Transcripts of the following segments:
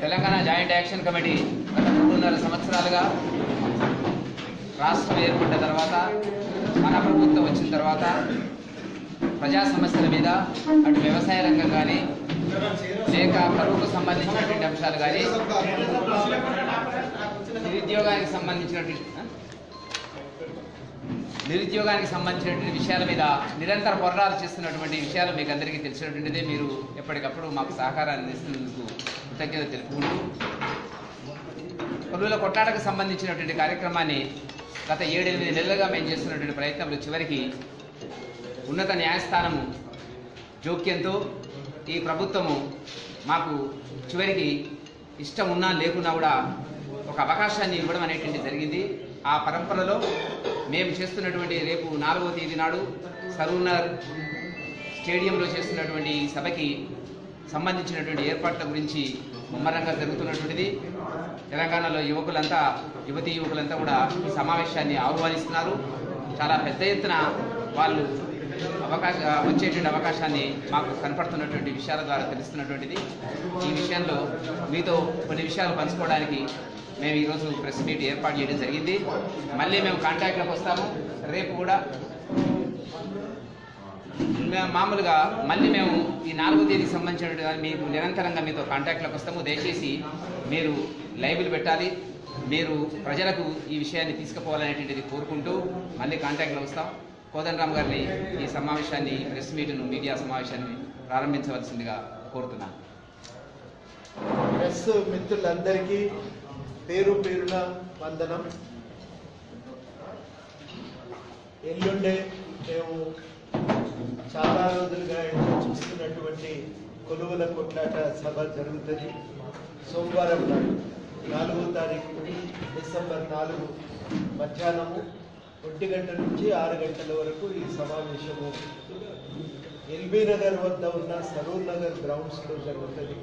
Telangana joint action committee గత మూడున్నర సంవత్సరాలుగా రాష్ట్రం ఏర్పడ్డ తర్వాత మన ప్రభుత్వం వచ్చిన తర్వాత ప్రజా సమస్యల మీద అటు వ్యవసాయ రంగం కానీ లేక కరువుకు సంబంధించినటువంటి అంశాలు కానీ నిరుద్యోగానికి సంబంధించినటువంటి నిరుద్యోగానికి సంబంధించినటువంటి విషయాల మీద నిరంతర పోరాటాలు చేస్తున్నటువంటి విషయాలు మీకు అందరికీ తెలిసినటువంటిదే మీరు ఎప్పటికప్పుడు మాకు సహకారాన్ని అందిస్తున్నందుకు కృతజ్ఞత తెలుపుకుంటూ పలువుల కొట్లాటకు సంబంధించినటువంటి కార్యక్రమాన్ని గత ఏడెనిమిది నెలలుగా మేము చేస్తున్నటువంటి ప్రయత్నంలో చివరికి ఉన్నత న్యాయస్థానము జోక్యంతో ఈ ప్రభుత్వము మాకు చివరికి ఇష్టం ఉన్నా లేకున్నా కూడా ఒక అవకాశాన్ని ఇవ్వడం అనేటువంటి జరిగింది. ఆ పరంపరలో మేము చేస్తున్నటువంటి రేపు నాలుగవ తేదీ నాడు సరూనర్ స్టేడియంలో చేస్తున్నటువంటి ఈ సభకి సంబంధించినటువంటి ఏర్పాట్ల గురించి ముమ్మరంగా జరుగుతున్నటువంటిది. తెలంగాణలో యువకులంతా యువతీ యువకులంతా కూడా ఈ సమావేశాన్ని ఆహ్వానిస్తున్నారు. చాలా పెద్ద ఎత్తున వాళ్ళు అవకాశ వచ్చేటువంటి అవకాశాన్ని మాకు కనపడుతున్నటువంటి విషయాల ద్వారా తెలుస్తున్నటువంటిది. ఈ విషయంలో మీతో కొన్ని విషయాలు పంచుకోవడానికి మేము ఈరోజు ప్రెస్ మీట్ ఏర్పాటు చేయడం జరిగింది. మళ్ళీ మేము కాంటాక్ట్లోకి వస్తాము. రేపు కూడా మామూలుగా మళ్ళీ మేము ఈ నాలుగో తేదీకి సంబంధించినటువంటి మీకు నిరంతరంగా మీతో కాంటాక్ట్లోకి వస్తాము. దయచేసి మీరు లైబులు పెట్టాలి. మీరు ప్రజలకు ఈ విషయాన్ని తీసుకుపోవాలనేటువంటిది కోరుకుంటూ మళ్ళీ కాంటాక్ట్లో వస్తాం. కోదండరామ్ గారిని ఈ సమావేశాన్ని ప్రెస్ మీట్ను మీడియా సమావేశాన్ని ప్రారంభించవలసిందిగా కోరుతున్నాను ప్రెస్ మిత్రులందరికీ పేరు పేరున వందనం. ఎల్లుండే మేము చాలా రోజులుగా చూస్తున్నటువంటి కొలువుల కొట్లాట సభ జరుగుతుంది. సోమవారం నాడు నాలుగో తారీఖు డిసెంబర్ నాలుగు మధ్యాహ్నము. ఒంటి గంట నుంచి ఆరు గంటల వరకు ఈ సమావేశము ఎల్బీ నగర్ వద్ద ఉన్న సరూర్ నగర్ గ్రౌండ్స్లో జరుగుతుంది.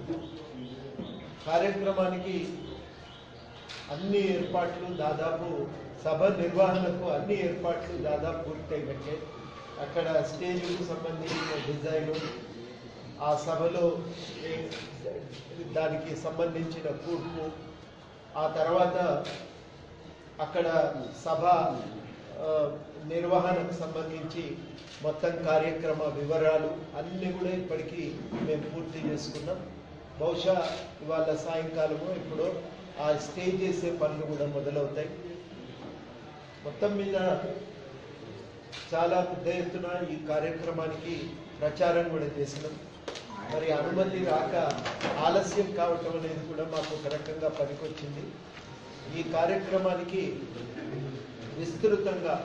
కార్యక్రమానికి అన్ని ఏర్పాట్లు దాదాపు సభ నిర్వహణకు అన్ని ఏర్పాట్లు దాదాపు పూర్తయినట్టే. అక్కడ స్టేజ్కు సంబంధించిన డిజైను ఆ సభలో దానికి సంబంధించిన కూర్పు ఆ తర్వాత అక్కడ సభ నిర్వహణకు సంబంధించి మొత్తం కార్యక్రమ వివరాలు అన్నీ కూడా ఇప్పటికీ మేము పూర్తి చేసుకున్నాం. బహుశా ఇవాళ సాయంకాలము ఎప్పుడో ఆ స్టేజ్ చేసే పనులు కూడా మొదలవుతాయి. మొత్తం మీద చాలా పెద్ద ఎత్తున ఈ కార్యక్రమానికి ప్రచారం కూడా చేసినాం. మరి అనుమతి రాక ఆలస్యం కావటం అనేది కూడా మాకు ఒక రకంగా పనికొచ్చింది. ఈ కార్యక్రమానికి విస్తృతంగా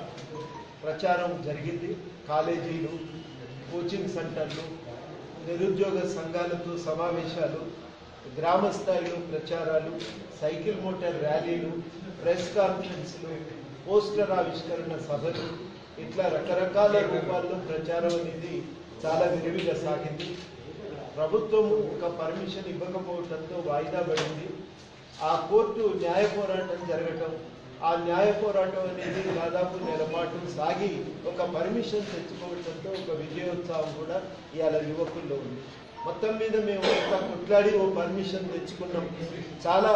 ప్రచారం జరిగింది. కాలేజీలు కోచింగ్ సెంటర్లు నిరుద్యోగ సంఘాలతో సమావేశాలు గ్రామ స్థాయిలో ప్రచారాలు సైకిల్ మోటార్ ర్యాలీలు ప్రెస్ కాన్ఫరెన్స్లు పోస్టర్ ఆవిష్కరణ సభలు ఇట్లా రకరకాల రూపాల్లో ప్రచారం అనేది చాలా విరివిగా సాగింది. ప్రభుత్వం ఒక పర్మిషన్ ఇవ్వకపోవడంతో వాయిదా పడింది. ఆ కోర్టు న్యాయ పోరాటం జరగటం ఆ న్యాయ పోరాటం అనేది దాదాపు నెలపాటు సాగి ఒక పర్మిషన్ తెచ్చుకోవడంతో ఒక విజయోత్సవం కూడా ఇవాళ యువకుల్లో ఉంది. మొత్తం మీద మేము ఒక కొట్లాడి ఓ పర్మిషన్ తెచ్చుకున్నాం. చాలా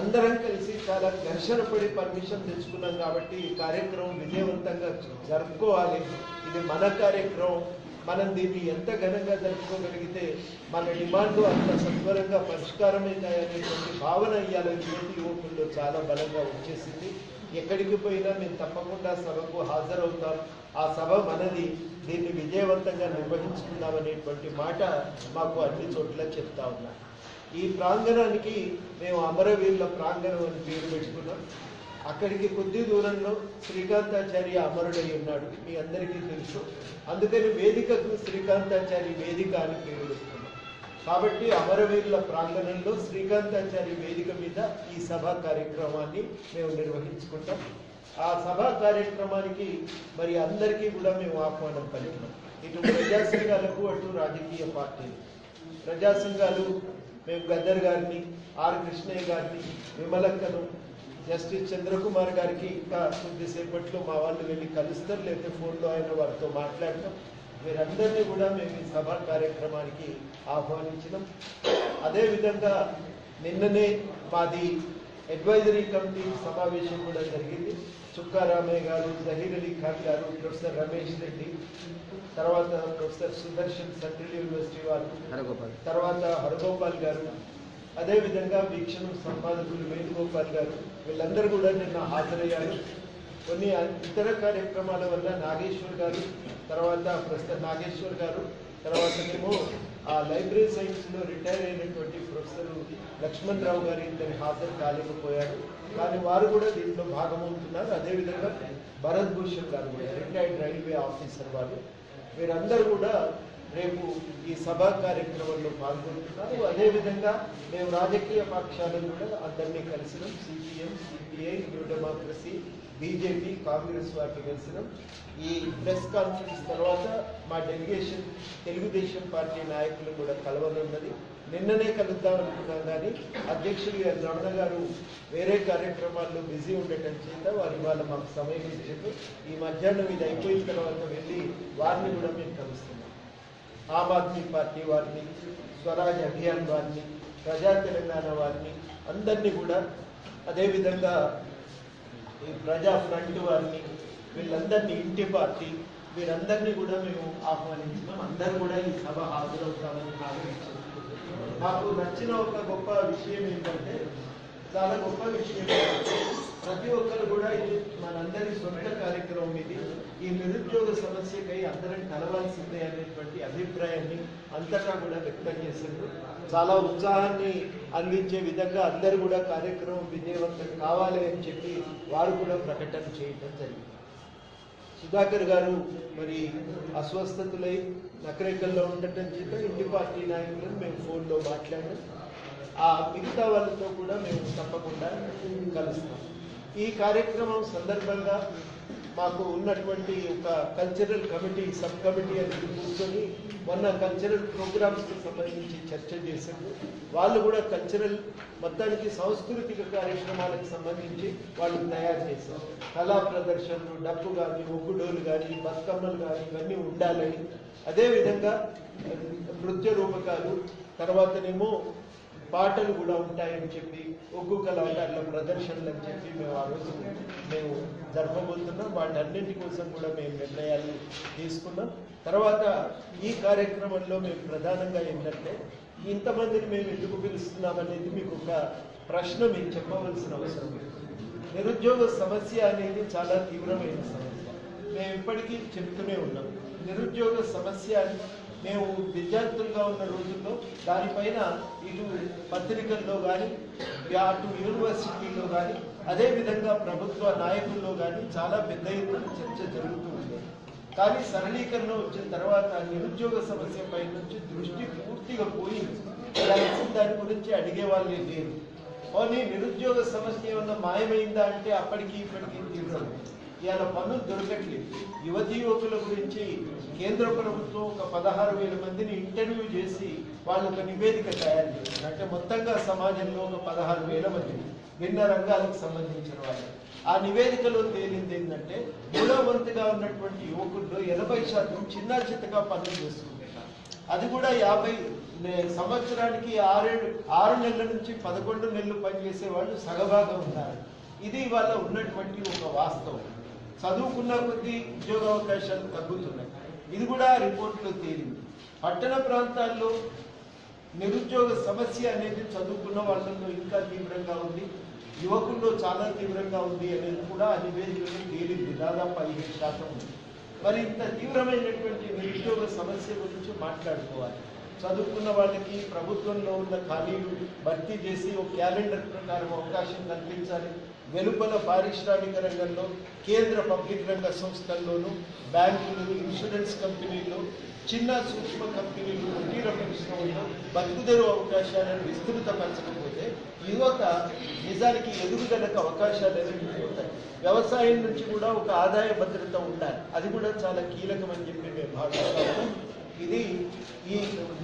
అందరం కలిసి చాలా ఘర్షణ పడి పర్మిషన్ తెచ్చుకున్నాం కాబట్టి ఈ కార్యక్రమం విజయవంతంగా జరుపుకోవాలి. ఇది మన కార్యక్రమం. మనం దీన్ని ఎంత ఘనంగా జరుపుకోగలిగితే మన డిమాండ్లు అంత సత్వరంగా పరిష్కారమైందనేటువంటి భావన ఇవాళ యువతి యువకుల్లో చాలా బలంగా వచ్చేసింది. ఎక్కడికి పోయినా మేము తప్పకుండా సభకు హాజరవుతాం. ఆ సభ మనది. దీన్ని విజయవంతంగా నిర్వహించుకుందాం అనేటువంటి మాట మాకు అన్ని చోట్ల చెప్తా ఉన్నా. ఈ ప్రాంగణానికి మేము అమరవీరుల ప్రాంగణం అని పేరు పెట్టుకున్నాం. అక్కడికి కొద్ది దూరంలో శ్రీకాంతాచార్య అమరుడై ఉన్నాడు. మీ అందరికీ తెలుసు. అందుకని వేదికకు శ్రీకాంతాచార్య వేదిక అని పేరు పెట్టుకున్నాం కాబట్టి అమరవీరుల ప్రాంగణంలో శ్రీకాంతాచార్య వేదిక మీద ఈ సభా కార్యక్రమాన్ని మేము నిర్వహించుకుంటాం. ఆ సభా కార్యక్రమానికి మరి అందరికీ కూడా మేము ఆహ్వానం పలికినాం ఇటు ప్రజా సంఘాలకు అటు రాజకీయ పార్టీలు. ప్రజా సంఘాలు మేము గద్దర్ గారిని ఆర్ కృష్ణయ్య గారిని విమలక్కను జస్టిస్ చంద్రకుమార్ గారికి ఇంకా కొద్దిసేపట్లో మా వాళ్ళు వెళ్ళి కలుస్తారు లేకపోతే ఫోన్లో అయిన వారితో మాట్లాడతాం. వీరందరినీ కూడా మేము ఈ సభా కార్యక్రమానికి ఆహ్వానించినాం. అదేవిధంగా నిన్ననే మాది అడ్వైజరీ కమిటీ సమావేశం కూడా జరిగింది. చుక్కారామయ్య గారు జహీర్ అలీ ఖాన్ గారు ప్రొఫెసర్ రమేష్ రెడ్డి తర్వాత ప్రొఫెసర్ సుదర్శన్ సెంట్రల్ యూనివర్సిటీ వారు తర్వాత హరగోపాల్ గారు అదేవిధంగా వీక్షణం సంపాదకులు వేణుగోపాల్ గారు వీళ్ళందరూ కూడా నిన్న హాజరయ్యారు. కొన్ని ఇతర కార్యక్రమాల వల్ల నాగేశ్వర్ గారు తర్వాత ప్రస్తుత నాగేశ్వర్ గారు తర్వాత మేము ఆ లైబ్రరీ సైన్స్లో రిటైర్ అయినటువంటి ప్రొఫెసర్ లక్ష్మణ్ రావు గారు ఇద్దరు హాజరు కాలేకపోయారు. కానీ వారు కూడా దీంట్లో భాగమవుతున్నారు. అదేవిధంగా భరత్ భూషణ్ గారు కూడా రిటైర్డ్ రైల్వే ఆఫీసర్ వారు వీరందరూ కూడా రేపు ఈ సభా కార్యక్రమంలో పాల్గొంటున్నారు. అదేవిధంగా మేము రాజకీయ పక్షాలను కూడా అందరినీ కలిసినాం. CPM CPI New Democracy BJP Congress వారిని కలిసినాం. ఈ ప్రెస్ కాన్ఫరెన్స్ తర్వాత మా డెలిగేషన్ తెలుగుదేశం పార్టీ నాయకులు కూడా కలవనున్నది. నిన్ననే కలుద్దాం అనుకున్నాం కానీ అధ్యక్షులు గారు రమణ గారు వేరే కార్యక్రమాల్లో బిజీ ఉండటం చేత వారు ఇవాళ మాకు సమయం ఇచ్చారు. ఈ మధ్యాహ్నం ఇది అయిపోయిన తర్వాత వెళ్ళి వారిని కూడా మేము కలుస్తున్నాం. ఆమ్ ఆద్మీ పార్టీ వారిని స్వరాజ్ అభియాన్ వారిని ప్రజా తెలంగాణ వారిని అందరినీ కూడా అదేవిధంగా ఈ ప్రజా ఫ్రంట్ వారిని వీళ్ళందరినీ ఇంటి పార్టీ వీరందరినీ కూడా మేము ఆహ్వానించినాం. అందరూ కూడా ఈ సభ హాజరవుతామని ఆలోచించారు మాకు నచ్చిన ఒక గొప్ప విషయం ఏంటంటే చాలా గొప్ప విషయం ఏంటంటే ప్రతి ఒక్కరు కూడా ఇది మనందరి సొంత కార్యక్రమం ఇది. ఈ నిరుద్యోగ సమస్యకై అందరం కలవాల్సిందే అనేటువంటి అభిప్రాయాన్ని అంతటా కూడా వ్యక్తం చేశారు. చాలా ఉత్సాహాన్ని అందించే విధంగా అందరూ కూడా కార్యక్రమం విజయవంతం కావాలి అని చెప్పి వారు కూడా ప్రకటన చేయడం జరిగింది. సుధాకర్ గారు మరి అస్వస్థతులై నకరేకల్లో ఉండటం చేత ఇంటి పార్టీ నాయకులను మేము ఫోన్లో మాట్లాడాం. ఆ మిగతా వాళ్ళతో కూడా మేము తప్పకుండా కలుస్తాం. ఈ కార్యక్రమం సందర్భంగా మాకు ఉన్నటువంటి ఒక కల్చరల్ కమిటీ సబ్ కమిటీ అని కూర్చొని మొన్న కల్చరల్ ప్రోగ్రామ్స్కి సంబంధించి చర్చ చేశారు. వాళ్ళు కూడా కల్చరల్ మొత్తానికి సాంస్కృతిక కార్యక్రమాలకు సంబంధించి వాళ్ళు తయారు చేశారు. కళా ప్రదర్శనలు డప్పు కానీ ఒగ్గుడోలు కానీ బతుకమ్మలు కానీ ఇవన్నీ ఉండాలని అదేవిధంగా నృత్య రూపకాలు తర్వాతనేమో పాటలు కూడా ఉంటాయని చెప్పి ఒగ్గు కళాకారుల ప్రదర్శనలు అని చెప్పి మేము ఆ రోజు మేము జరపబోతున్నాం. వాటన్నింటి కోసం కూడా మేము నిర్ణయాలు తీసుకున్నాం. తర్వాత ఈ కార్యక్రమంలో మేము ప్రధానంగా ఏంటంటే ఇంతమందిని మేము ఎందుకు పిలుస్తున్నాం అనేది మీకు ఒక ప్రశ్న మీకు చెప్పవలసిన అవసరం నిరుద్యోగ సమస్య అనేది చాలా తీవ్రమైన సమస్య. మేము ఇప్పటికీ చెప్తూనే ఉన్నాం. నిరుద్యోగ సమస్య అని మేము విద్యార్థులుగా ఉన్న రోజుల్లో దానిపైన ఇటు పత్రికల్లో కానీ అటు యూనివర్సిటీలో కానీ అదేవిధంగా ప్రభుత్వ నాయకుల్లో కానీ చాలా పెద్ద ఎత్తున చర్చ జరుగుతూ ఉండేది కానీ సరళీకరణ వచ్చిన తర్వాత నిరుద్యోగ సమస్య పై నుంచి దృష్టి పూర్తిగా పోయింది దాని గురించి అడిగే వాళ్ళే లేరు. పోనీ నిరుద్యోగ సమస్య ఏమన్నా మాయమైందా అంటే అప్పటికి ఇప్పటికీ తీవ్రం ఇవాళ పనులు దొరకట్లేదు. యువతి యువకుల గురించి కేంద్ర ప్రభుత్వం ఒక పదహారు వేల మందిని ఇంటర్వ్యూ చేసి వాళ్ళు ఒక నివేదిక తయారు చేశారు. అంటే మొత్తంగా సమాజంలో ఒక పదహారు వేల మంది భిన్న రంగాలకు సంబంధించిన వాళ్ళు. ఆ నివేదికలో తేలింది ఏంటంటే మూడో వంతుగా ఉన్నటువంటి యువకుల్లో ఎనభై శాతం చిన్న చిత్తగా పనులు చేసుకుంటున్నారు. అది కూడా యాభై సంవత్సరానికి ఆరేడు ఆరు నెలల నుంచి పదకొండు నెలలు పనిచేసే వాళ్ళు సగభాగం ఉన్నారు. ఇది ఇవాళ ఉన్నటువంటి ఒక వాస్తవం. చదువుకున్న కొద్దీ ఉద్యోగ అవకాశాలు తగ్గుతున్నాయి. ఇది కూడా రిపోర్ట్లో తేలింది. పట్టణ ప్రాంతాల్లో నిరుద్యోగ సమస్య అనేది చదువుకున్న వాళ్ళల్లో ఇంకా తీవ్రంగా ఉంది. యువకుల్లో చాలా తీవ్రంగా ఉంది అనేది కూడా ఆ నివేదికలో తేలింది. దాదాపు పదిహేను శాతం ఉంది. మరి ఇంత తీవ్రమైనటువంటి నిరుద్యోగ సమస్య గురించి మాట్లాడుకోవాలి. చదువుకున్న వాళ్ళకి ప్రభుత్వంలో ఉన్న ఖాళీలు భర్తీ చేసి ఒక క్యాలెండర్ ప్రకారం అవకాశం కల్పించాలి. వెలుపల పారిశ్రామిక రంగంలో కేంద్ర పబ్లిక్ రంగ సంస్థల్లోనూ బ్యాంకులు ఇన్సూరెన్స్ కంపెనీలు చిన్న సూక్ష్మ కంపెనీలు కుటీర పరిశ్రమల్లో బతుకుదెరువు అవకాశాలను విస్తృతపరచకపోతే యువత నిజానికి ఎదుగుదలకు అవకాశాలు అనేవి పోతాయి వ్యవసాయం నుంచి కూడా ఒక ఆదాయ భద్రత ఉండాలి. అది కూడా చాలా కీలకమని చెప్పి మేము భావిస్తాము ఇది ఈ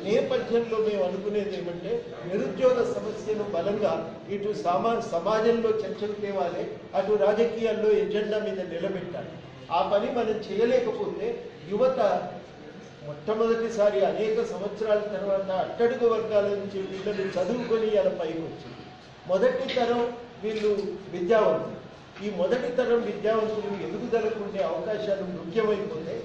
నేపథ్యంలో మేము అనుకునేది ఏమంటే నిరుద్యోగ సమస్యను బలంగా ఇటు సమా సమాజంలో చర్చకు తేవాలి అటు రాజకీయాల్లో ఎజెండా మీద నిలబెట్టాలి. ఆ పని మనం చేయలేకపోతే యువత మొట్టమొదటిసారి అనేక సంవత్సరాల తర్వాత అట్టడుగు వర్గాల నుంచి వీళ్ళని చదువుకొని ఇలా పైకి వచ్చింది. మొదటి తరం వీళ్ళు విద్యావంతులు. ఈ మొదటి తరం విద్యావంతులు ఎదుగుదలకు ఉండే అవకాశాలు ముఖ్యమైపోతే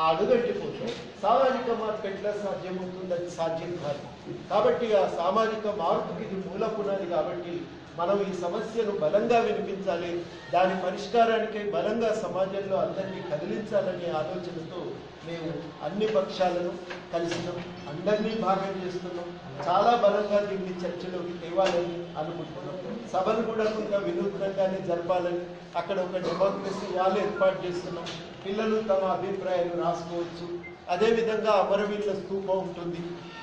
ఆ అడుగంటిపోతే సామాజిక మార్పు ఎట్లా సాధ్యమవుతుంది అది సాధ్యం కాదు. కాబట్టి ఆ సామాజిక మార్పుకి ఇది మూల పునాది కాబట్టి మనం ఈ సమస్యను బలంగా వినిపించాలి. దాని పరిష్కారానికి బలంగా సమాజంలో అందరినీ కదిలించాలనే ఆలోచనతో మేము అన్ని పక్షాలను కలిసినాం. అందరినీ భాగం చేస్తున్నాం. చాలా బలంగా దీన్ని చర్చలోకి తేవాలని అనుకుంటున్నాం. సభను కూడా కొంత వినూత్నంగానే జరపాలని అక్కడ ఒక డెమోక్రసీ వాళ్ళు ఏర్పాటు చేస్తున్నాం. పిల్లలు తమ అభిప్రాయాలు రాసుకోవచ్చు. అదేవిధంగా అమరవీరుల స్తూపం ఉంటుంది.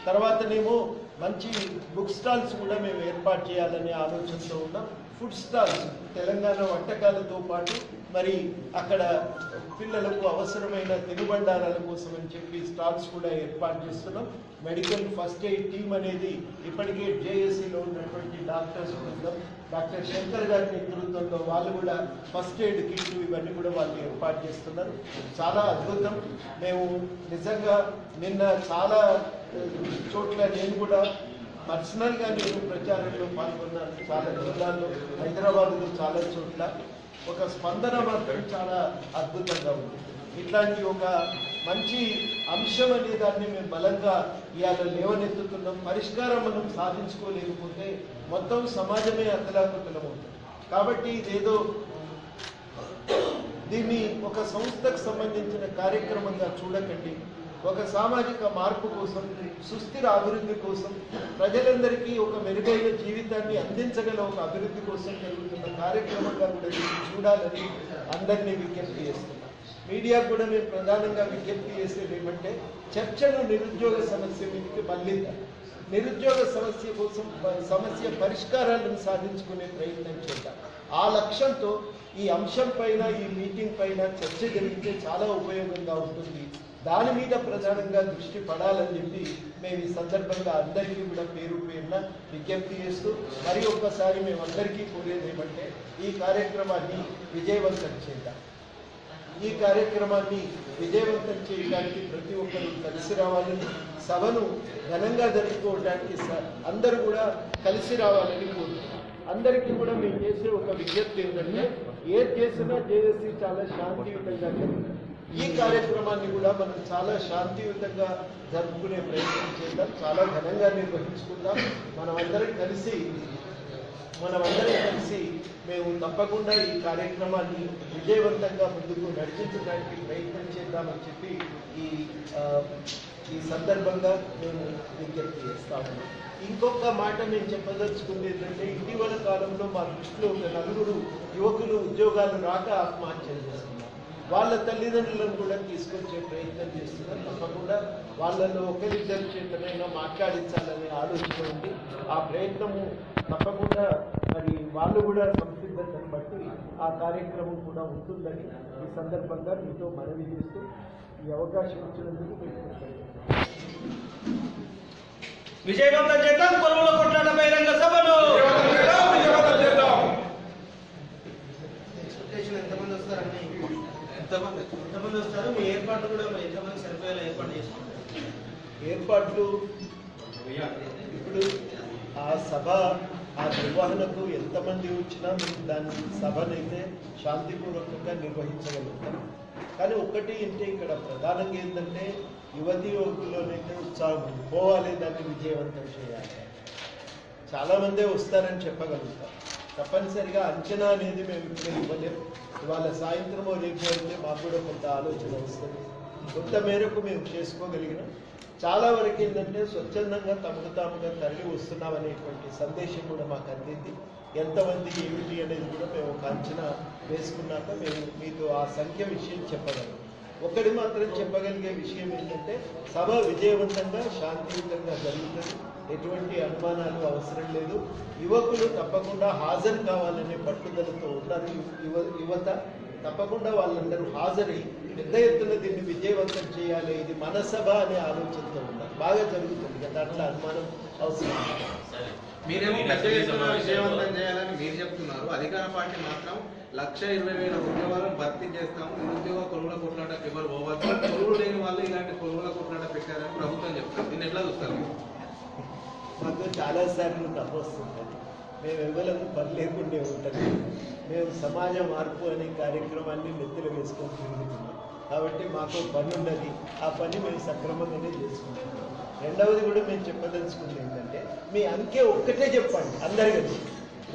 తర్వాతనేమో మంచి బుక్ స్టాల్స్ కూడా మేము ఏర్పాటు చేయాలనే ఆలోచనతో ఉన్నాం ఫుడ్ స్టాల్స్ తెలంగాణ వంటకాలతో పాటు మరి అక్కడ పిల్లలకు అవసరమైన తినుబండారాల కోసం అని చెప్పి స్టాల్స్ కూడా ఏర్పాటు చేస్తున్నాం. మెడికల్ ఫస్ట్ ఎయిడ్ టీమ్ అనేది ఇప్పటికే జేఏసీలో ఉన్నటువంటి డాక్టర్స్ బృందం డాక్టర్ శంకర్ గారి నేతృత్వంలో వాళ్ళు కూడా ఫస్ట్ ఎయిడ్ కిట్లు ఇవన్నీ కూడా వాళ్ళు ఏర్పాటు చేస్తున్నారు. చాలా అద్భుతం. మేము నిజంగా నిన్న చాలా చోట్ల నేను కూడా పర్సనల్గా నేను ప్రచారంలో పాల్గొన్నాను. చాలా జిల్లాల్లో హైదరాబాద్లో చాలా చోట్ల. ఒక స్పందన మాత్రం చాలా అద్భుతంగా ఉంది. ఇట్లాంటి ఒక మంచి అంశం అనే దాన్ని మేము బలంగా ఇవాళ లేవనెత్తుతున్నాం. పరిష్కారం మనం సాధించుకోలేకపోతే మొత్తం సమాజమే అతలాకుతలమవుతుంది కాబట్టి ఇదేదో దీన్ని ఒక సంస్థకు సంబంధించిన కార్యక్రమంగా చూడకండి. ఒక సామాజిక మార్పు కోసం సుస్థిర అభివృద్ధి కోసం ప్రజలందరికీ ఒక మెరుగైన జీవితాన్ని అందించగల ఒక అభివృద్ధి కోసం జరుగుతున్న కార్యక్రమంగా కూడా చూడాలని అందరినీ విజ్ఞప్తి చేస్తున్నాం. మీడియా కూడా మేము ప్రధానంగా విజ్ఞప్తి చేసేది ఏమంటే చర్చను నిరుద్యోగ సమస్య మీదకి మళ్ళీ నిరుద్యోగ సమస్య కోసం సమస్య పరిష్కారాలను సాధించుకునే ప్రయత్నం చేద్దాం. ఆ లక్ష్యంతో ఈ అంశం పైన ఈ మీటింగ్ పైన చర్చ జరిగితే చాలా ఉపయోగంగా ఉంటుంది. దాని మీద ప్రధానంగా దృష్టి పడాలని చెప్పి మేము ఈ సందర్భంగా అందరికీ కూడా పేరు పేరున విజ్ఞప్తి చేస్తూ మరి ఒక్కసారి మేము అందరికీ కోరేది ఏమంటే ఈ కార్యక్రమాన్ని విజయవంతం చేద్దాం. ఈ కార్యక్రమాన్ని విజయవంతం చేయడానికి ప్రతి ఒక్కరూ కలిసి రావాలని సభను ఘనంగా జరుపుకోవడానికి స- అందరూ కూడా కలిసి రావాలని కోరుతున్నాం. అందరికీ కూడా మేము చేసే ఒక విజ్ఞప్తి ఏంటంటే ఏది చేసినా జేఏసీ చాలా శాంతియుతంగా జరుగుతుంది. ఈ కార్యక్రమాన్ని కూడా మనం చాలా శాంతియుతంగా జరుపుకునే ప్రయత్నం చేద్దాం చాలా ఘనంగా నిర్వహించుకుందాం. మనమందరం కలిసి మనమందరం కలిసి మేము తప్పకుండా ఈ కార్యక్రమాన్ని విజయవంతంగా ముందుకు నడిపించడానికి ప్రయత్నం చేద్దామని చెప్పి ఈ ఈ సందర్భంగా మేము విజ్ఞప్తి చేస్తాము ఇంకొక మాట నేను చెప్పదలుచుకుంది ఏంటంటే ఇటీవల కాలంలో మా దృష్టిలో ఒక నలుగురు యువకులు ఉద్యోగాలు రాక ఆత్మహత్యలు చేస్తున్నారు వాళ్ళ తల్లిదండ్రులను కూడా తీసుకొచ్చే ప్రయత్నం చేస్తున్నారు. తప్పకుండా వాళ్ళలో ఒకరిద్దరి చేతనైనా మాట్లాడించాలనే ఆలోచన ఉంది. ఆ ప్రయత్నము తప్పకుండా మరి వాళ్ళు కూడా సంసిద్ధతను బట్టి ఆ కార్యక్రమం కూడా ఉంటుందని ఈ సందర్భంగా మీతో మనవి చేస్తూ ఈ అవకాశం ఇచ్చినందుకు కృతజ్ఞతలు. విజయవంతం చేద్దాం. కొలువుల కొట్లాట బహిరంగ సభను ఎక్స్పెక్టేషన్ ఎంతమంది వస్తారని ఎంతమంది? ఎంతమంది వస్తారు? మీ ఏర్పాట్లు కూడా ఎంతమంది సరిపోయేలా ఏర్పాటు చేసుకుంటారు? ఏర్పాట్లు ఇప్పుడు ఆ సభ ఆ నిర్వహణకు ఎంతమంది వచ్చినా మేము దాని సభనైతే శాంతిపూర్వకంగా నిర్వహించగలుగుతాం. కానీ ఒకటి అంటే ఇక్కడ ప్రధానంగా ఏంటంటే యువతి యువకుల్లోనైతే ఉత్సాహం పోవాలి దాన్ని విజయవంతం చేయాలి. చాలా మందే వస్తారని చెప్పగలుగుతాం. తప్పనిసరిగా అంచనా అనేది మేము ఇప్పుడు ఇవ్వలేము ఇవాళ సాయంత్రం రేపు వెళ్తే మాకు కూడా కొంత ఆలోచన వస్తుంది. కొంత మేరకు మేము చేసుకోగలిగినాం. చాలా వరకు ఏంటంటే స్వచ్ఛందంగా తమకు తాముగా తరలి వస్తున్నాం అనేటువంటి సందేశం కూడా మాకు అందింది. ఎంతమంది ఏమిటి అనేది కూడా మేము ఒక అంచనా వేసుకున్నాక మేము మీతో ఆ సంఖ్య విషయం చెప్పగలం. ఒకటి మాత్రం చెప్పగలిగే విషయం ఏంటంటే సభ విజయవంతంగా శాంతియుతంగా జరుగుతుంది. ఎటువంటి అనుమానాలు అవసరం లేదు. యువకులు తప్పకుండా హాజరు కావాలనే పట్టుదలతో ఉన్నారు యువ యువత తప్పకుండా వాళ్ళందరూ హాజరై పెద్ద ఎత్తున దీన్ని విజయవంతం చేయాలి. ఇది మన సభ అనే ఆలోచనతో ఉన్నారు బాగా జరుగుతుంది కదా. అట్లా అనుమానం అవసరం. మీరేమో పెద్ద ఎత్తున విజయవంతం చేయాలని మీరు చెప్తున్నారు. అధికార పార్టీ మాత్రం లక్ష ఇరవై వేల ఉద్యోగాలను భర్తీ చేస్తాము నిరుద్యోగ కొనుగోలు కొట్లాట ఎవరు పోవచ్చు కొనుగోలు లేని వాళ్ళు ఇలాంటి కొనుగోలు కొట్లాట పెట్టారని ప్రభుత్వం చెప్తారు దీన్ని ఎట్లా చూస్తారు మీరు? మాకు చాలాసార్లు తప్పొస్తుంది మేము ఎవరము పని లేకుండా ఉంటుంది. మేము సమాజ మార్పు అనే కార్యక్రమాన్ని నెత్తిలో వేసుకొని తిరుగుతున్నాం. కాబట్టి మాకు పని ఉన్నది ఆ పని మేము సక్రమంగానే చేసుకుంటున్నాం. రెండవది కూడా మేము చెప్పదలుచుకుంది ఏంటంటే మీ అంకె ఒక్కటే చెప్పండి అందరు కలిసి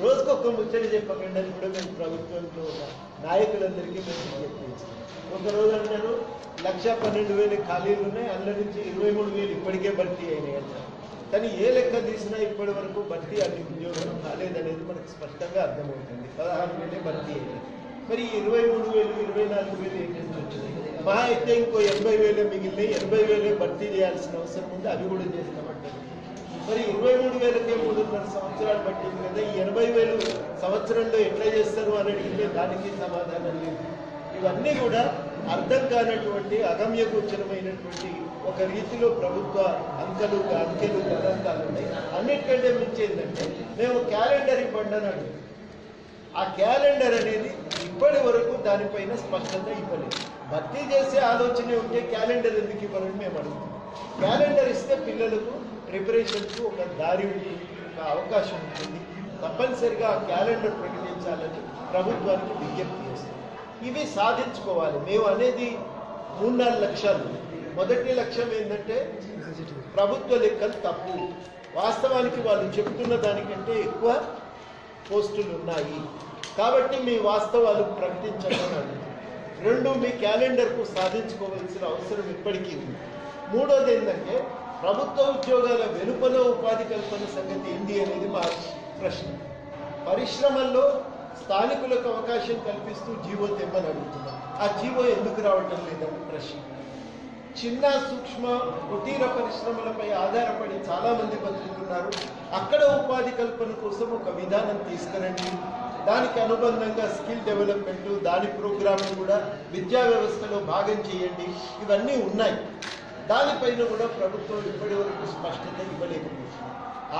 రోజుకు ఒక్క ముచ్చట చెప్పకండి అని కూడా మేము ప్రభుత్వంలో నాయకులందరికీ మేము చెప్పించాం ఒక రోజు అన్నారు లక్ష పన్నెండు వేలు ఖాళీలు ఉన్నాయి అందులో నుంచి ఇరవై మూడు వేలు ఇప్పటికే భర్తీ అయినాయి అంటారు. కానీ ఏ లెక్క తీసినా ఇప్పటి వరకు భర్తీ అన్ని ఉద్యోగాలు కాలేదనేది మనకు స్పష్టంగా అర్థమవుతుంది. పదహారు వేలే భర్తీ అయ్యాయి మరి ఈ ఇరవై మూడు వేలు ఇరవై నాలుగు వేలు ఏంటంటే వచ్చింది? మహా అయితే ఇంకో ఎనభై వేలే మిగిలినాయి ఎనభై వేలే భర్తీ చేయాల్సిన అవసరం ఉంది అవి కూడా చేస్తామంటారు మరి ఇరవై మూడు వేలకే మూడున్నర సంవత్సరాలు పట్టింది కదా ఈ ఎనభై వేలు సంవత్సరంలో ఎట్లా చేస్తారు అని అడిగితే దానికి సమాధానం లేదు. ఇవన్నీ కూడా అర్థం కానటువంటి అగమ్య గోచరమైనటువంటి ఒక రీతిలో ప్రభుత్వ అంకెలు అంకెలు గణాంకాలు ఉన్నాయి. అన్నిటికంటే మించి ఏంటంటే మేము క్యాలెండర్ ఇవ్వండి అని ఆ క్యాలెండర్ అనేది ఇప్పటి వరకు దానిపైన స్పష్టత ఇవ్వలేదు. భర్తీ చేసే ఆలోచన ఉంటే క్యాలెండర్ ఎందుకు ఇవ్వాలని మేము అడుగుతాం క్యాలెండర్ ఇస్తే పిల్లలకు ప్రిపరేషన్కు ఒక దారి ఉంటుంది ఒక అవకాశం ఉంటుంది. తప్పనిసరిగా ఆ క్యాలెండర్ ప్రకటించాలని ప్రభుత్వానికి విజ్ఞప్తి చేస్తాం ఇవి సాధించుకోవాలి. మేము అనేది మూడు నాలుగు లక్ష్యాలు మొదటి లక్ష్యం ఏంటంటే ప్రభుత్వ లెక్కలు తప్పు. వాస్తవానికి వాళ్ళు చెప్తున్న దానికంటే ఎక్కువ పోస్టులు ఉన్నాయి. కాబట్టి మీ వాస్తవాలు ప్రకటించండి రెండు మీ క్యాలెండర్కు సాధించుకోవాల్సిన అవసరం ఇప్పటికీ ఉంది. మూడోది ఏంటంటే ప్రభుత్వ ఉద్యోగాల వెలుపల ఉపాధి కల్పన సంగతి ఏంటి అనేది మా ప్రశ్న. పరిశ్రమల్లో స్థానికులకు అవకాశం కల్పిస్తూ జీవో తెమ్మని అడుగుతున్నాం. ఆ జీవో ఎందుకు రావటం లేదని ప్రశ్న. చిన్న సూక్ష్మ కుటీర పరిశ్రమలపై ఆధారపడి చాలా మంది బతుకుతున్నారు. అక్కడ ఉపాధి కల్పన కోసం ఒక విధానం తీసుకురండి. దానికి అనుబంధంగా స్కిల్ డెవలప్మెంట్ దాని ప్రోగ్రామ్ కూడా విద్యా వ్యవస్థలో భాగం చేయండి. ఇవన్నీ ఉన్నాయి. దానిపైన కూడా ప్రభుత్వం ఇప్పటి వరకు స్పష్టత ఇవ్వలేకపోతుంది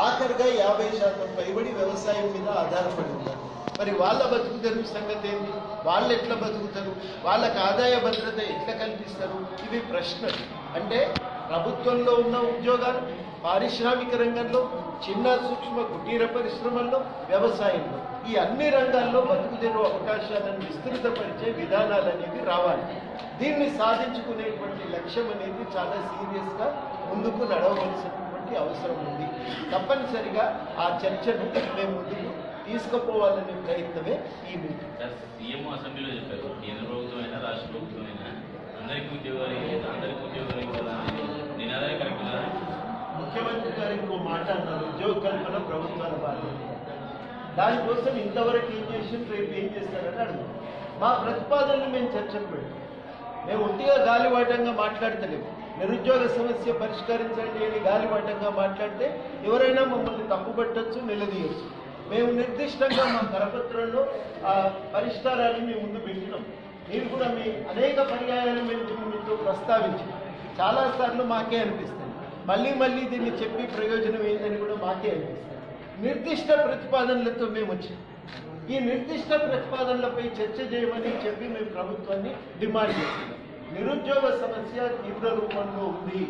ఆఖరిగా యాభై శాతం పైబడి వ్యవసాయం మీద ఆధారపడి ఉన్నారు మరి వాళ్ళ బతుకు తెరువు సంగతి ఏంటి? వాళ్ళు ఎట్లా బతుకుతారు? వాళ్ళకి ఆదాయ భద్రత ఎట్లా కల్పిస్తారు? ఇవి ప్రశ్నలు. అంటే ప్రభుత్వంలో ఉన్న ఉద్యోగాలు పారిశ్రామిక రంగంలో చిన్న సూక్ష్మ కుటీర పరిశ్రమల్లో వ్యవసాయంలో. ఈ అన్ని రంగాల్లో బతుకు అవకాశాలను విస్తృతపరిచే విధానాలు అనేవి రావాలి. దీన్ని సాధించుకునేటువంటి లక్ష్యం అనేది చాలా సీరియస్గా ముందుకు నడవవలసినటువంటి అవసరం ఉంది. తప్పనిసరిగా ఆ చర్చను మేము ముందుకు తీసుకుపోవాలనే ప్రయత్నమే ఈ మీటింగ్ సీఎం అసెంబ్లీలో చెప్పారు. కేంద్ర ప్రభుత్వం అయినా రాష్ట్ర ప్రభుత్వం అయినా అందరికీ ఉద్యోగాలు అందరికీ ఉద్యోగాలు ఇవ్వాలి అనేది నినాదమే కరెక్ట్ కదా? ముఖ్యమంత్రి గారు ఇంకో మాట అన్నారు ఉద్యోగ కల్పన ప్రభుత్వాల బాధ్యత. దానికోసం ఇంతవరకు ఏం చేసి రేపు ఏం చేస్తారని అడుగుతాం మా ప్రతిపాదనలు మేము చర్చకు పెడతాం మేము ఒట్టిగా గాలివాటంగా మాట్లాడతలేము నిరుద్యోగ సమస్య పరిష్కరించండి అని గాలివాటంగా మాట్లాడితే ఎవరైనా మమ్మల్ని తప్పుపట్టచ్చు నిలదీయచ్చు. మేము నిర్దిష్టంగా మా కరపత్రంలో ఆ పరిష్కారాన్ని మేము ముందు పెట్టినాం. మీరు కూడా మీ అనేక పర్యాయాలు మేము దీన్ని మీతో ప్రస్తావించాం చాలాసార్లు మాకే అనిపిస్తుంది. మళ్ళీ మళ్ళీ దీన్ని చెప్పి ప్రయోజనం ఏందని కూడా మాకే అనిపిస్తుంది. నిర్దిష్ట ప్రతిపాదనలతో మేము వచ్చాం. ఈ నిర్దిష్ట ప్రతిపాదనలపై చర్చ చేయమని చెప్పి మేము ప్రభుత్వాన్ని డిమాండ్ చేస్తున్నాం. నిరుద్యోగ సమస్య తీవ్ర రూపంలో ఉంది.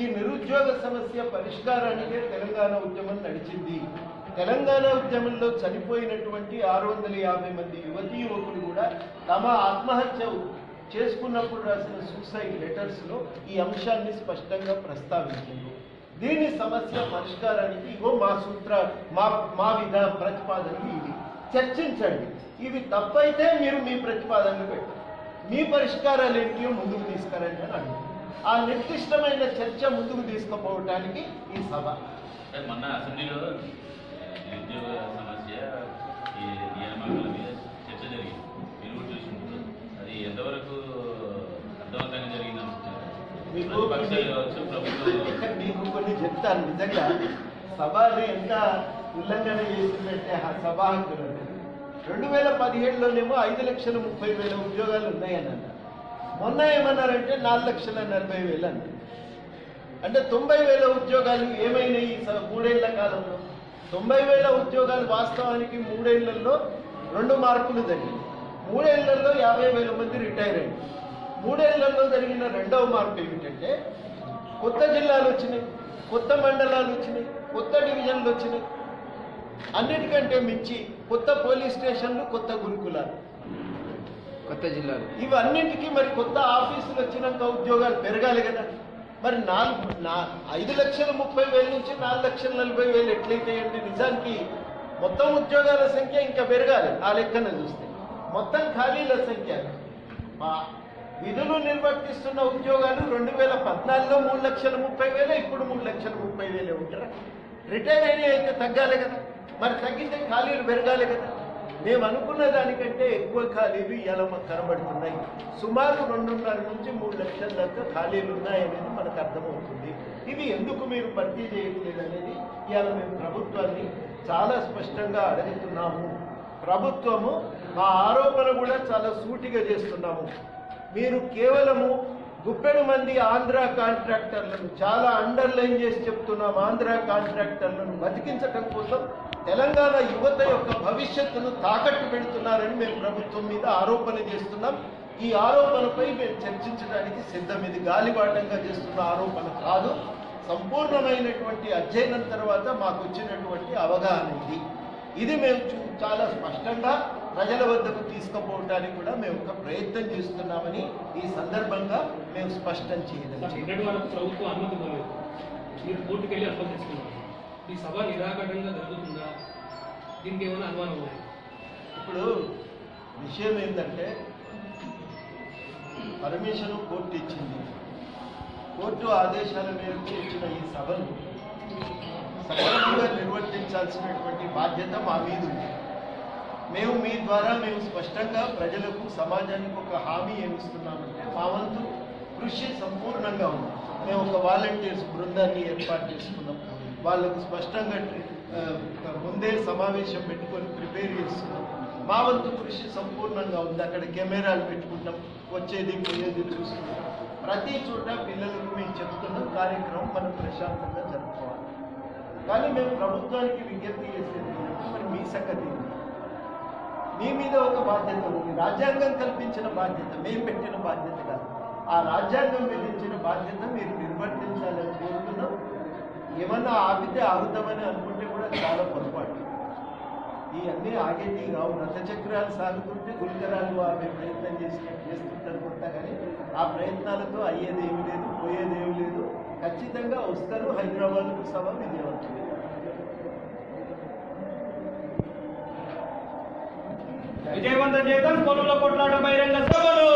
ఈ నిరుద్యోగ సమస్య పరిష్కారానికే తెలంగాణ ఉద్యమం నడిచింది. తెలంగాణ ఉద్యమంలో చనిపోయినటువంటి ఆరు వందల యాభై మంది యువతీ యువకులు కూడా తమ ఆత్మహత్య చేసుకున్నప్పుడు రాసిన సూసైడ్ లెటర్స్లో ఈ అంశాన్ని స్పష్టంగా ప్రస్తావించింది. దీని సమస్య పరిష్కారానికి ఇగో మా సూత్ర మా మా విధ ప్రతిపాదనలు ఇవి చర్చించండి. ఇవి తప్పైతే మీరు మీ ప్రతిపాదనలు పెట్టండి. మీ పరిష్కారాలు ఏంటియో ముందుకు తీసుకురండి అని అడుగుతారు ఆ నిర్దిష్టమైన చర్చ ముందుకు తీసుకుపోవటానికి ఈ సభ. మొన్న అసెంబ్లీలో నిరుద్యోగ సమస్య ఈ నియామకాల మీద చర్చ జరిగింది. మీరు కూడా చూసి అది ఎంతవరకు అర్థవంతంగా జరిగింది మీకు కొన్ని చెప్తాను నిజంగా. సభని ఎంత ఉల్లంఘన చేసిందంటే ఆ సభ హక్కులను రెండు వేల పదిహేడులోనేమో ఐదు లక్షల ముప్పై వేల ఉద్యోగాలు ఉన్నాయని అన్నారు. మొన్న ఏమన్నారంటే నాలుగు లక్షల నలభై వేలు అన్నారు అంటే తొంభై వేల ఉద్యోగాలు ఏమైనాయి స- మూడేళ్ళ కాలంలో? తొంభై వేల ఉద్యోగాలు వాస్తవానికి మూడేళ్ళలో రెండు మార్పులు జరిగింది మూడేళ్ళలో యాభై వేల మంది రిటైర్ అయ్యారు. మూడేళ్ళలో జరిగిన రెండవ మార్పు ఏమిటంటే కొత్త జిల్లాలు వచ్చినాయి కొత్త మండలాలు వచ్చినాయి కొత్త డివిజన్లు వచ్చినాయి. అన్నిటికంటే మించి కొత్త పోలీస్ స్టేషన్లు కొత్త గురుకులాలు. కొత్త జిల్లాలు. ఇవన్నింటికి మరి కొత్త ఆఫీసులు వచ్చినాక ఉద్యోగాలు పెరగాలి కదా. మరి నాలుగు నా ఐదు లక్షల ముప్పై వేల నుంచి నాలుగు లక్షల నలభై వేలు ఎట్లయితాయండి నిజానికి? మొత్తం ఉద్యోగాల సంఖ్య ఇంకా పెరగాలి ఆ లెక్కన చూస్తే. మొత్తం ఖాళీల సంఖ్య. విధులు నిర్వర్తిస్తున్న ఉద్యోగాలు రెండు వేల పద్నాలుగులో మూడు లక్షల ముప్పై వేలు ఇప్పుడు మూడు లక్షల ముప్పై వేలే ఉంటారా? రిటైర్ అయిన అయితే తగ్గాలి కదా. మరి తగ్గితే ఖాళీలు పెరగాలి కదా. మేము అనుకున్న దానికంటే ఎక్కువ ఖాళీలు ఇలా మాకు కనబడుతున్నాయి. సుమారు రెండున్నర నుంచి మూడు లక్షల దాకా ఖాళీలు ఉన్నాయనేది మనకు అర్థమవుతుంది. ఇవి ఎందుకు మీరు భర్తీ చేయట్లేదు అనేది ఇవాళ మేము ప్రభుత్వాన్ని చాలా స్పష్టంగా అడుగుతున్నాము. ప్రభుత్వము మా ఆరోపణ కూడా చాలా సూటిగా చేస్తున్నాము. మీరు కేవలము గుప్పెడు మంది ఆంధ్ర కాంట్రాక్టర్లను చాలా అండర్లైన్ చేసి చెప్తున్నాం ఆంధ్ర కాంట్రాక్టర్లను బతికించటం కోసం తెలంగాణ యువత యొక్క భవిష్యత్తును తాకట్టు పెడుతున్నారని మేము ప్రభుత్వం మీద ఆరోపణ చేస్తున్నాం. ఈ ఆరోపణపై మేము చర్చించడానికి సిద్ధం. ఇది గాలిబాటంగా చేస్తున్న ఆరోపణ కాదు. సంపూర్ణమైనటువంటి అధ్యయనం తర్వాత మాకు వచ్చినటువంటి అవగాహన ఇది. ఇది మేము చూ- చాలా స్పష్టంగా ప్రజల వద్దకు తీసుకుపోవడానికి కూడా మేము ఒక ప్రయత్నం చేస్తున్నామని ఈ సందర్భంగా మేము స్పష్టం చేయడం ఈ సభ నిరాకరణంగా జరుగుతుందా? దీనికి ఏమైనా అనుమానం ఉన్నాయి ఇప్పుడు విషయం ఏంటంటే పర్మిషన్ కోర్టు ఇచ్చింది. కోర్టు ఆదేశాల మేరకు ఇచ్చిన ఈ సభను సక్రమంగా నిర్వర్తించాల్సినటువంటి బాధ్యత మా మీద ఉంది. మేము మీ ద్వారా మేము స్పష్టంగా ప్రజలకు సమాజానికి ఒక హామీ ఏమిస్తున్నామంటే మా వంతు కృషి సంపూర్ణంగా ఉంది. మేము ఒక వాలంటీర్స్ బృందాన్ని ఏర్పాటు చేసుకున్నాం. వాళ్ళకు స్పష్టంగా ముందే సమావేశం పెట్టుకొని ప్రిపేర్ చేస్తున్నాం. మా వంతు కృషి సంపూర్ణంగా ఉంది. అక్కడ కెమెరాలు పెట్టుకుంటాం. వచ్చేది పోయేది చూస్తున్నాం. ప్రతి చోట పిల్లలకు మేము చెప్తున్న కార్యక్రమం మనం ప్రశాంతంగా జరుపుకోవాలి. కానీ మేము ప్రభుత్వానికి విజ్ఞప్తి చేసేది మరి మీ సంగతి మీ మీద ఒక బాధ్యత ఉంది. రాజ్యాంగం కల్పించిన బాధ్యత మేము పెట్టిన బాధ్యత కాదు. ఆ రాజ్యాంగం విధించిన బాధ్యత మీరు నిర్వర్తించాలని కోరుతున్నాం. ఏమన్నా ఆపితే ఆగుతామని అనుకుంటే కూడా చాలా పొరపాటు. ఇవన్నీ ఆగేది కావు. రథచక్రాలు సాగుతుంటే గురికరాలు ఆపే ప్రయత్నం చేసి చేస్తుంటారు కొంత కానీ ఆ ప్రయత్నాలతో అయ్యేది ఏమి లేదు పోయేది ఏమి లేదు. ఖచ్చితంగా వస్తారు. హైదరాబాద్కు సభ విజయవంతం విజయవంతం చేద్దాం. కొనుల కొట్లాట బహిరంగ సభలు.